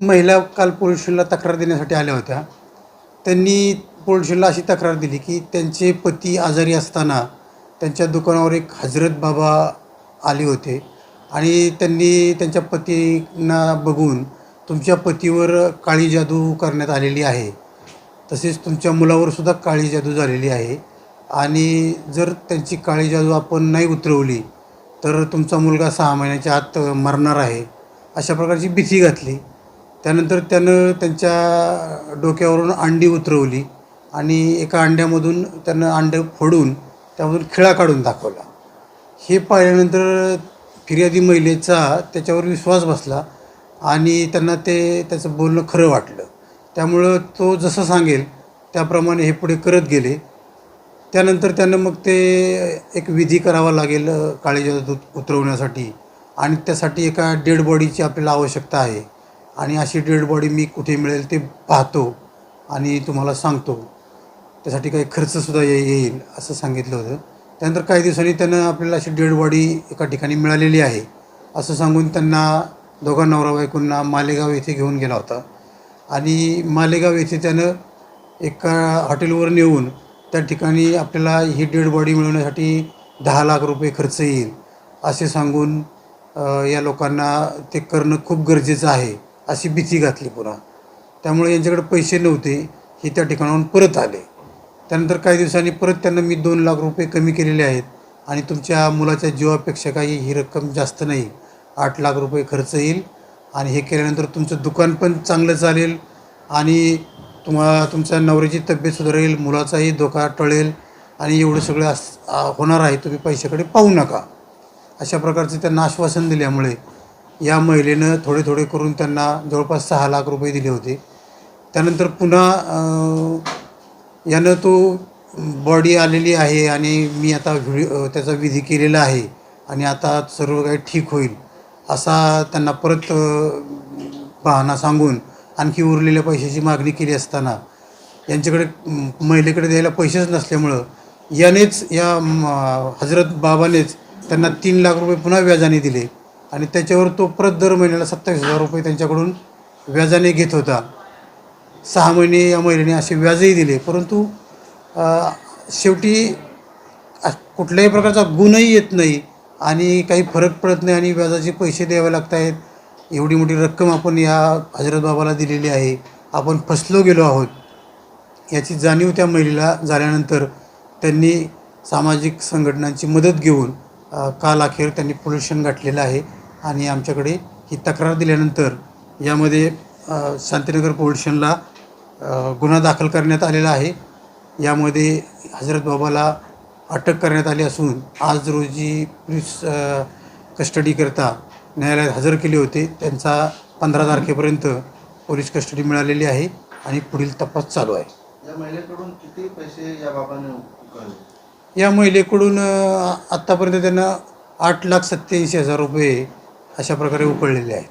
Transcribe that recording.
महिला काल पोलिसला तक्रार देण्यासाठी आल्या होत्या. त्यांनी पोलिसला अशी तक्रार दिली की त्यांचे पती आजारी असताना त्यांच्या दुकानावर एक हजरत बाबा आले होते आणि त्यांनी त्यांच्या पतींना बघून तुमच्या पतीवर काळी जादू करण्यात आलेली आहे. तसेच तुमच्या मुलावर सुद्धा काळी जादू झालेली आहे. आणि जर त्यांची काळी जादू आपण नाही उतरवली तर तुमचा मुलगा सहा महिन्याच्या आत मरणार आहे. अशा प्रकारची भीती घातली. त्यानंतर त्यानं त्यांच्या डोक्यावरून अंडी उतरवली आणि एका अंड्यामधून त्यानं अंडं फोडून त्यामधून खिळा काढून दाखवला. हे पाहिल्यानंतर फिर्यादी महिलेचा त्याच्यावर विश्वास बसला आणि त्यांना ते त्याचं बोलणं खरं वाटलं. त्यामुळं तो जसं सांगेल त्याप्रमाणे हे पुढे करत गेले. त्यानंतर त्यांना मग ते एक विधी करावा लागेल अ, दूध उतरवण्यासाठी. आणि त्यासाठी एका डेड बॉडीची आपल्याला आवश्यकता आहे. आणि अशी डेड बॉडी मी कुठे मिळेल ते पाहतो आणि तुम्हाला सांगतो. त्यासाठी काही खर्चसुद्धा ये येईल असं सांगितलं होतं. त्यानंतर काही दिवसांनी त्यांना आपल्याला अशी डेड बॉडी एका ठिकाणी मिळालेली आहे असं सांगून त्यांना दोघा नवरा बायकोंना मालेगाव येथे घेऊन गेला होता. आणि मालेगाव येथे त्यानं एका हॉटेलवर नेऊन त्या ठिकाणी आपल्याला ही डेड बॉडी मिळवण्यासाठी दहा लाख रुपये खर्च येईल असे सांगून या लोकांना ते करणं खूप गरजेचं आहे. अशी भीती घातली पुन्हा. त्यामुळे यांच्याकडे पैसे नव्हते हे त्या ठिकाणाहून परत आले. त्यानंतर काही दिवसांनी परत त्यांना मी दोन लाख रुपये कमी केलेले आहेत आणि तुमच्या मुलाच्या जीवापेक्षा काही ही रक्कम जास्त नाही. आठ लाख रुपये खर्च येईल आणि हे केल्यानंतर तुमचं दुकान पण चांगलं चालेल आणि तुम्हा तुमच्या नवऱ्याची तब्येत सुधारेल मुलाचाही धोका टळेल आणि एवढं सगळं अस होणार आहे तुम्ही पैशाकडे पाहू नका. अशा प्रकारचे त्यांना आश्वासन दिल्यामुळे या महिलेनं थोडे थोडे करून त्यांना जवळपास सहा लाख रुपये दिले होते. त्यानंतर पुन्हा यानं तो बॉडी आलेली आहे आणि मी आता व्हिडिओ त्याचा विधी केलेला आहे आणि आता सर्व काही ठीक होईल असा त्यांना परत अं, सांगून आणखी उरलेल्या पैशाची मागणी केली असताना यांच्याकडे महिलेकडे द्यायला पैसेच नसल्यामुळं यानेच या हजरत बाबानेच त्यांना तीन लाख रुपये पुन्हा व्याजाने दिले. आणि त्याच्यावर तो परत दर महिन्याला सत्तावीस हजार रुपये त्यांच्याकडून व्याजाने घेत होता. सहा महिने या महिलेने असे व्याजही दिले. परंतु शेवटी कुठल्याही प्रकारचा गुणही येत नाही आणि काही फरक पडत नाही आणि व्याजाचे पैसे द्यावे लागत आहेत. एवढी मोठी रक्कम आपण या हजरत बाबाला दिलेली आहे. आपण फसलो गेलो आहोत. याची जाणीव त्या महिलेला झाल्यानंतर त्यांनी सामाजिक संघटनांची मदत घेऊन काल अखेर त्यांनी पोल्युशन गाठलेलं आहे. आणि आमच्याकडे ही तक्रार दिल्यानंतर यामध्ये शांतीनगर पोलीस स्टेशनला अ, गुन्हा दाखल करण्यात आलेला आहे. यामध्ये हजरत बाबाला अटक करण्यात आली असून आज रोजी पोलीस कस्टडीकरता न्यायालयात हजर केले होते. त्यांचा पंधरा तारखेपर्यंत पोलीस कस्टडी मिळालेली आहे आणि पुढील तपास चालू आहे. या महिलेकडून किती पैसे या बाबाने या महिलेकडून आत्तापर्यंत त्यांना आठ लाख सत्याऐंशी हजार रुपये अशा प्रकारे उकळलेले आहेत.